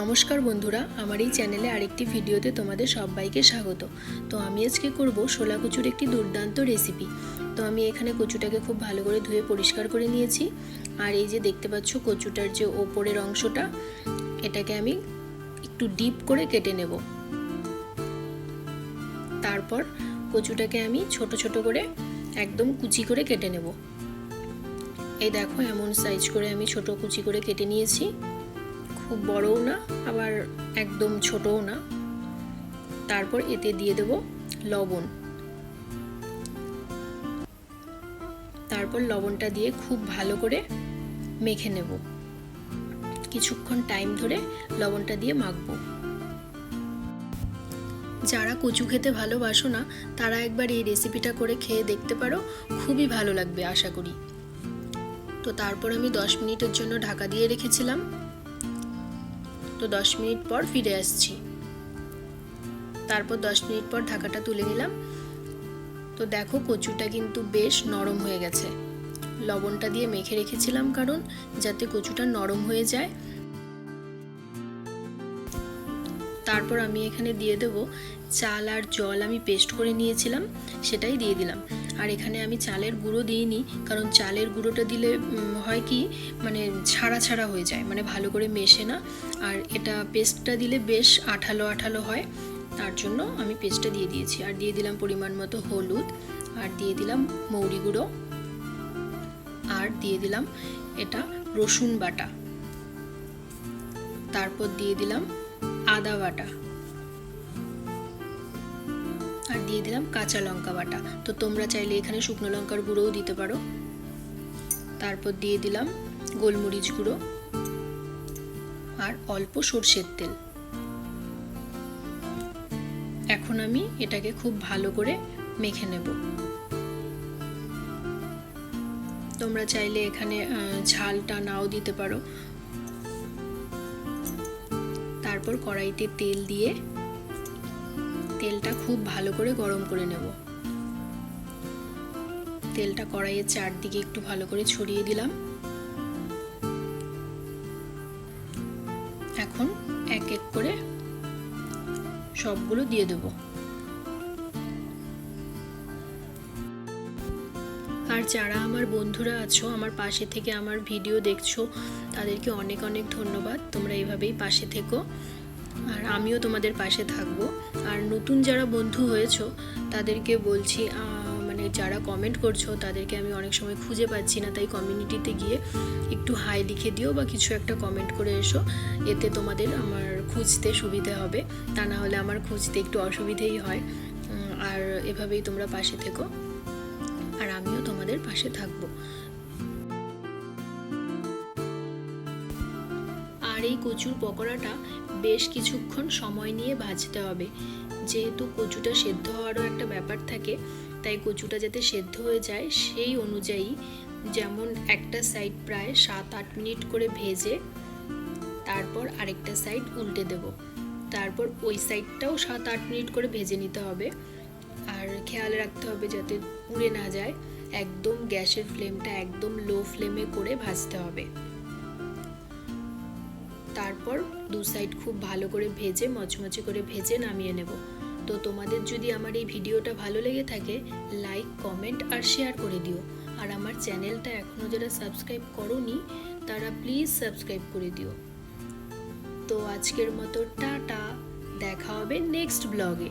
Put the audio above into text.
নমস্কার বন্ধুরা, আমার এই চ্যানেলে আরেকটি ভিডিওতে তোমাদের সবাইকে স্বাগত। তো আমি আজকে করব শোলা কচুর একটি দুর্দান্ত রেসিপি তো আমি এখানে কচুটাকে খুব ভালো করে ধুয়ে পরিষ্কার করে নিয়েছি। আর এই যে দেখতে পাচ্ছ কচুটার যে ওপরের অংশটা, এটাকে আমি একটু ডিপ করে কেটে নেব। তারপর কচুটাকে আমি ছোট ছোট করে একদম কুচি করে কেটে নেব। এই দেখো এমন সাইজ করে আমি ছোট কুচি করে কেটে নিয়েছি। খুব বড়ও না, আবার একদম ছোটও না। তারপর এতে দিয়ে দেব লবণ। তারপর লবণটা দিয়ে খুব ভালো করে মেখে নেব। কিছুক্ষণ টাইম ধরে লবণটা দিয়ে মাখবো। যারা কচু খেতে ভালোবাসো না, তারা একবার এই রেসিপিটা করে খেয়ে দেখতে পারো, খুবই ভালো লাগবে, আশা করি। তো তারপর আমি দশ মিনিটের জন্য ঢাকা দিয়ে রেখেছিলাম। তো দশ মিনিট পর ফিরে আসছি। তারপর দশ মিনিট পর ঢাকাটা তুলে নিলাম। তো দেখো কচুটা কিন্তু বেশ নরম হয়ে গেছে। লবণটা দিয়ে মেখে রেখেছিলাম কারণ যাতে কচুটা নরম হয়ে যায়। তারপর আমি এখানে দিয়ে দেব চাল আর জল আমি পেস্ট করে নিয়েছিলাম, সেটাই দিয়ে দিলাম। আর এখানে আমি চালের গুঁড়ো দিইনি, কারণ চালের গুঁড়োটা দিলে হয় কি মানে ছাড়া ছাড়া হয়ে যায় মানে ভালো করে মেশে না। আর এটা পেস্টটা দিলে বেশ আঠালো আঠালো হয়, তার জন্য আমি পেস্টটা দিয়ে দিয়েছি। আর দিয়ে দিলাম পরিমাণ মতো হলুদ, আর দিয়ে দিলাম মৌরি গুঁড়ো, আর দিয়ে দিলাম এটা রসুন বাটা। তারপর দিয়ে দিলাম আদা বাটা। আর দিয়ে দিলাম কাঁচা লঙ্কা বাটা। তো তোমরা চাইলে এখানে শুকনো লঙ্কার গুঁড়োও দিতে পারো। তারপর দিয়ে দিলাম গোলমরিচ গুঁড়ো আর অল্প সর্ষের তেল। এখন আমি এটাকে খুব ভালো করে মেখে নেব। তোমরা চাইলে এখানে ঝালটা নাও দিতে পারো। তারপর কড়াইতে তেল দিয়ে তেলটা খুব ভালো করে গরম করে নেব। তেলটা কড়াইয়ের চারদিকে একটু ভালো করে ছড়িয়ে দিলাম। এখন এক এক করে সবগুলো দিয়ে দেব। আর যারা আমার বন্ধুরা আছো, আমার পাশে থেকে আমার ভিডিও দেখছ, তাদেরকে অনেক অনেক ধন্যবাদ। তোমরা এইভাবেই পাশে থেকো। আর আমিও তোমাদের পাশে থাকব। আর নতুন যারা বন্ধু হয়েছো, তাদেরকে বলছি মানে যারা কমেন্ট করছ, তাদেরকে আমি অনেক সময় খুঁজে পাচ্ছি না। তাই কমিউনিটিতে গিয়ে একটু হাই লিখে দিও বা কিছু একটা কমেন্ট করে এসো। এতে তোমাদের আমার খুঁজতে সুবিধে হবে। তা না হলে আমার খুঁজতে একটু অসুবিধেই হয়। আর এভাবেই তোমরা পাশে থেকো। আর আমিও তোমাদের পাশে থাকব। আর এই কচুর পকোড়াটা বেশ কিছুক্ষণ সময় নিয়ে ভাজতে হবে। যেহেতু কচুটা সেদ্ধ হওয়ারও একটা ব্যাপার থাকে, তাই কচুটা যাতে সেদ্ধ হয়ে যায় সেই অনুযায়ী যেমন একটা সাইড প্রায় সাত আট মিনিট করে ভেজে তারপর আরেকটা সাইড উল্টে দেব। তারপর ওই সাইডটাও সাত আট মিনিট করে ভেজে নিতে হবে। আর খেয়াল রাখতে হবে যাতে পুড়ে না যায়। একদম গ্যাসের ফ্লেমটা একদম লো ফ্লেমে করে ভাজতে হবে। তারপর দু সাইড খুব ভালো করে ভেজে, মচমচে করে ভেজে নামিয়ে নেব। তো তোমাদের যদি আমার এই ভিডিওটা ভালো লেগে থাকে লাইক কমেন্ট আর শেয়ার করে দিও। আর আমার চ্যানেলটা এখনও যারা সাবস্ক্রাইব করনি, তারা প্লিজ সাবস্ক্রাইব করে দিও। তো আজকের মতো টাটা, দেখা হবে নেক্সট ব্লগে